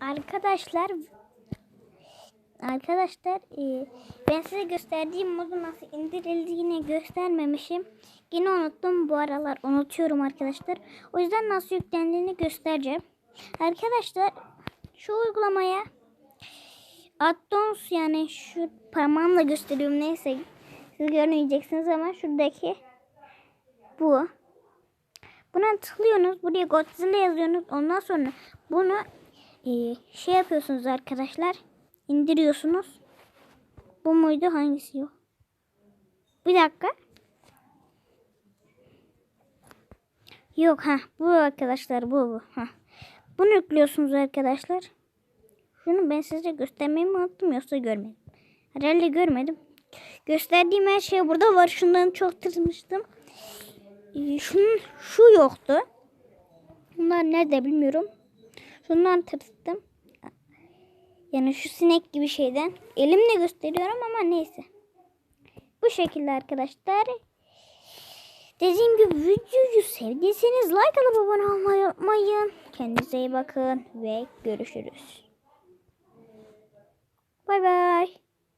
Arkadaşlar Arkadaşlar e, ben size gösterdiğim modu nasıl indirildiğini göstermemişim. Yine unuttum bu aralar unutuyorum arkadaşlar. O yüzden nasıl yüklendiğini göstereceğim. Arkadaşlar şu uygulamaya addons yani şu parmağımla gösteriyorum neyse siz görmeyeceksiniz ama şuradaki bu. Buna tıklıyorsunuz. Buraya Godzilla yazıyorsunuz. Ondan sonra bunu e, şey yapıyorsunuz arkadaşlar. indiriyorsunuz. Bu muydu? Hangisi yok? Bir dakika. Yok ha bu arkadaşlar bu bu. Ha. Bunu yüklüyorsunuz arkadaşlar. Şunu ben size göstermeyi mi unuttum yoksa görmedim. Herhalde görmedim. Gösterdiğim her şey burada var. Şundan çok tırsmıştım. Ee, Şunun, şu yoktu. Bunlar nerede bilmiyorum. Şundan tırstım. Yani şu sinek gibi şeyden. Elimle gösteriyorum ama neyse. Bu şekilde arkadaşlar. Dediğim gibi videoyu sevdiyseniz like alıp abone olmayı unutmayın. Kendinize iyi bakın ve görüşürüz. Bay bay.